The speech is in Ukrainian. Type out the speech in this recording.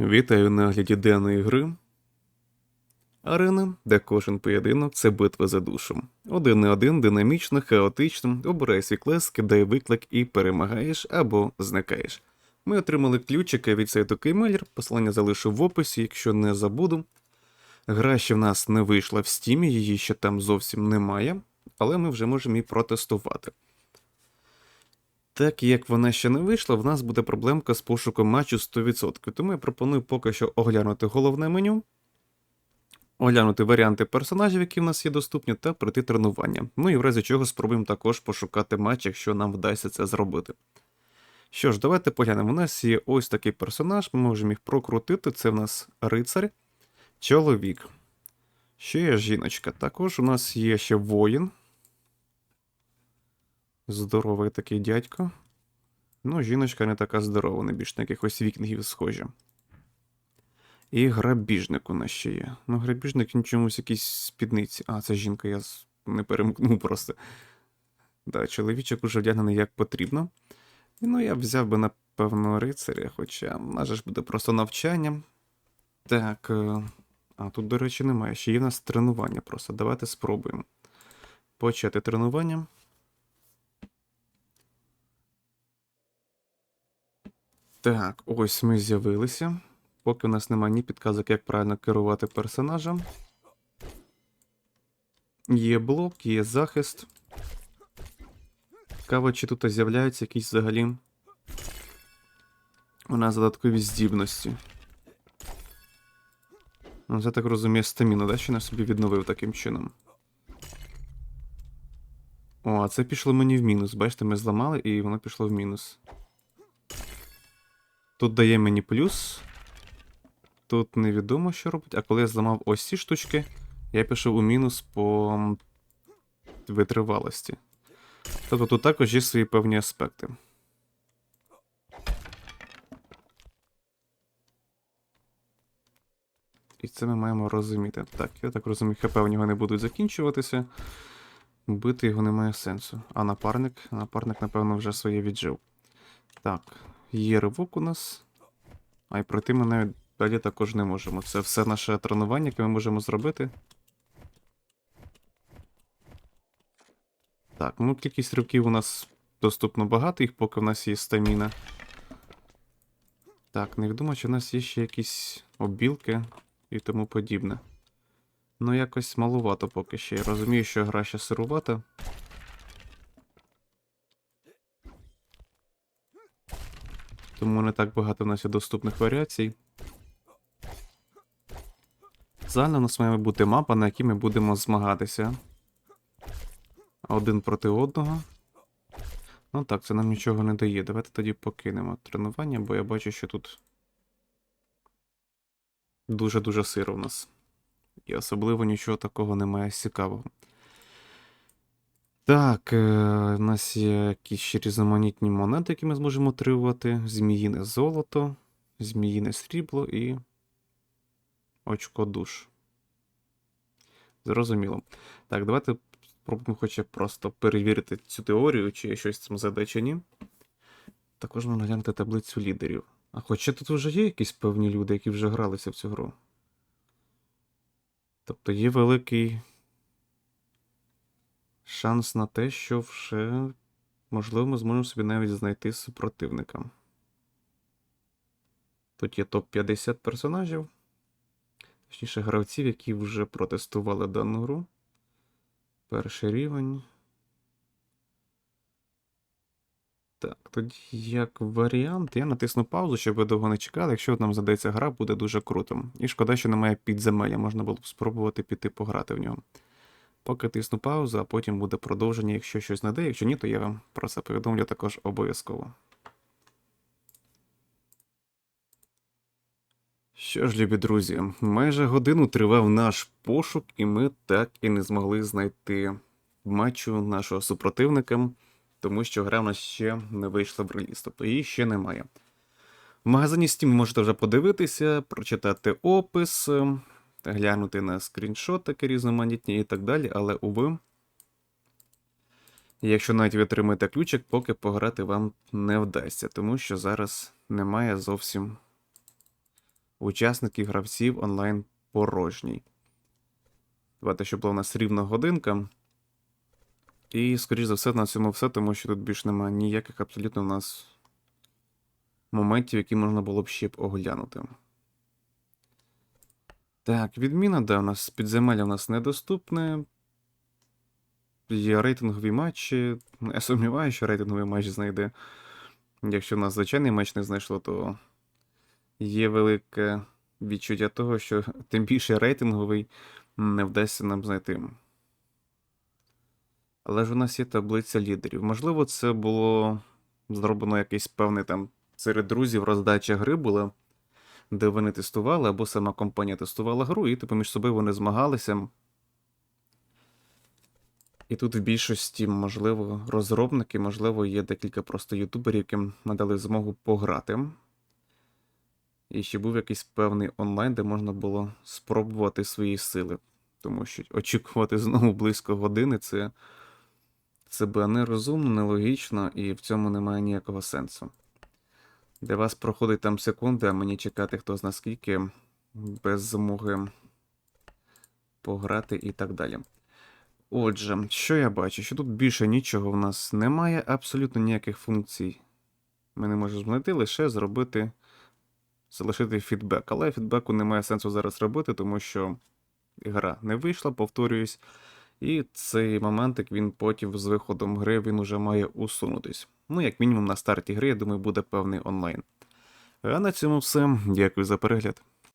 Вітаю на огляді денної гри. Арена, де кожен поєдинок це битва за душу. Один на один, динамічно, хаотично, обирай свій клас, кидай виклик і перемагаєш або зникаєш. Ми отримали ключики від сайту Кеймелір, посилання залишу в описі, якщо не забуду. Гра ще в нас не вийшла в стімі, її ще там зовсім немає, але ми вже можемо її протестувати. Так як вона ще не вийшла, в нас буде проблемка з пошуком матчу 100%. Тому я пропоную поки що оглянути головне меню, оглянути варіанти персонажів, які в нас є доступні, та пройти тренування. Ну і в разі чого спробуємо також пошукати матч, якщо нам вдасться це зробити. Що ж, давайте поглянемо. У нас є ось такий персонаж, ми можемо їх прокрутити. Це в нас рицар, чоловік. Ще є жіночка. Також у нас є ще воїн. Здоровий такий дядько. Ну, жіночка не така здорова, не більш на якихось вікінгів схожа. І грабіжник у нас ще є. Ну, грабіжник він чомусь якийсь спідниці. А, це жінка, я не перемкнув просто. Да, чоловічок уже вдягнений як потрібно. Ну, я взяв би, напевно, рицаря, хоча в ж буде просто навчання. Так. е, А, тут, до речі, немає. Ще є в нас тренування просто. Давайте спробуємо. Почати тренування. Так, ось ми з'явилися. Поки у нас немає ні підказок, як правильно керувати персонажем. Є блок, є захист. Цікаво, чи тут з'являються якісь взагалі. У нас додаткові здібності. Ну, це так розуміє стаміну, да, що я собі відновив таким чином. О, а це пішло мені в мінус. Бачите, ми зламали і воно пішло в мінус. Тут дає мені плюс. Тут невідомо, що робить. А коли я зламав ось ці штучки, я пішов у мінус по витривалості. Тобто тут також є свої певні аспекти. І це ми маємо розуміти. Так, я так розумію, ХП у нього не будуть закінчуватися. Бити його немає сенсу. А напарник? Напарник, напевно, вже своє віджив. Так, є ривок у нас. А й пройти ми навіть далі також не можемо. Це все наше тренування, яке ми можемо зробити. Так, ну кількість ривків у нас доступно багато, їх поки в нас є стаміна. Так, невідомо, чи в нас є ще якісь обілки і тому подібне. Ну, якось малувато поки ще. Я розумію, що гра ще сирувата. Тому не так багато в нас є доступних варіацій. Загально у нас має бути мапа, на якій ми будемо змагатися. Один проти одного. Ну так, це нам нічого не дає. Давайте тоді покинемо тренування, бо я бачу, що тут дуже-дуже сиро в нас. І особливо нічого такого немає цікавого. Так, е, у нас є якісь ще різноманітні монети, які ми зможемо отримувати. Зміїне золото, зміїне срібло і очко душ. Зрозуміло. Так, давайте спробуємо хоча б просто перевірити цю теорію, чи є щось цьому заде, чи ні. Також можна глянути таблицю лідерів. А хоча тут вже є якісь певні люди, які вже гралися в цю гру. Тобто є великий шанс на те, що вже, можливо, ми зможемо собі навіть знайти супротивника. Тут є топ-50 персонажів, точніше, гравців, які вже протестували дану гру. Перший рівень. Так, тоді як варіант, я натисну паузу, щоб ви довго не чекали. Якщо нам задається гра, буде дуже круто. І шкода, що немає підземелля, можна було б спробувати піти пограти в нього. Поки тисну паузу, а потім буде продовження, якщо щось знайде. Якщо ні, то я вам про це повідомлю також обов'язково. Що ж, любі друзі, майже годину тривав наш пошук, і ми так і не змогли знайти матчу нашого супротивника, тому що гра в нас ще не вийшла в реліз, тобто її ще немає. В магазині Steam можете вже подивитися, прочитати опис, глянути на скріншотики різноманітні і так далі, але уви. Якщо навіть ви отримаєте ключик, поки пограти вам не вдасться, тому що зараз немає зовсім учасників гравців онлайн порожній. Давайте, щоб була у нас рівна годинка. І, скоріш за все, на цьому все, тому що тут більш немає ніяких абсолютно у нас моментів, які можна було б ще б оглянути. Так, відміна, да, у нас підземелля у нас недоступне. Є рейтингові матчі. Я сумніваюся, що рейтинговий матч знайде. Якщо в нас звичайний матч не знайшло, то є велике відчуття того, що тим більше рейтинговий не вдасться нам знайти. Але ж у нас є таблиця лідерів. Можливо, це було зроблено якийсь певний там серед друзів роздача гри була, де вони тестували, або сама компанія тестувала гру, і типу між собою вони змагалися. І тут в більшості, можливо, розробники, можливо, є декілька просто ютуберів, яким надали змогу пограти. І ще був якийсь певний онлайн, де можна було спробувати свої сили. Тому що очікувати знову близько години це, це буде нерозумно, нелогічно, і в цьому немає ніякого сенсу. Для вас проходить там секунди, а мені чекати хто зна скільки, без змоги пограти і так далі. Отже, що я бачу? Що тут більше нічого в нас немає, абсолютно ніяких функцій. Ми не можемо знайти, лише зробити, залишити фідбек. Але фідбеку немає сенсу зараз робити, тому що гра не вийшла, повторююсь. І цей моментик він потім з виходом гри він уже має усунутись. Ну, як мінімум, на старті гри, я думаю, буде певний онлайн. А на цьому все. Дякую за перегляд.